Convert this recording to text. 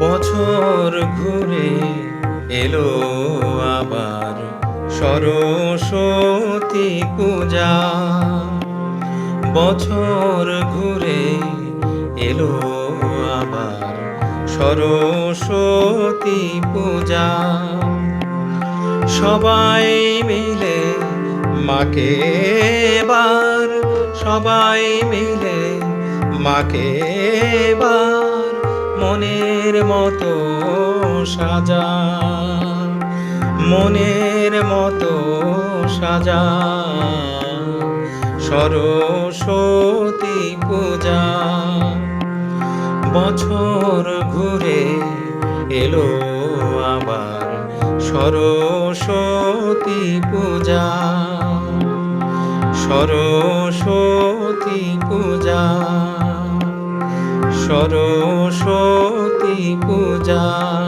বছর ঘুরে এলো আবার সরস্বতী পূজা। বছর ঘুরে এলো আবার সরস্বতী পূজা। সবাই মিলে মাকে এবার, সবাই মিলে মাকে এবার। মনের মতো সাজা, মনের মতো সাজা। সরস্বতী পূজা, বছর ঘুরে এলো আবার। সরস্বতী পূজা সরস্বতী পূজা, সরস্বতী পূজা।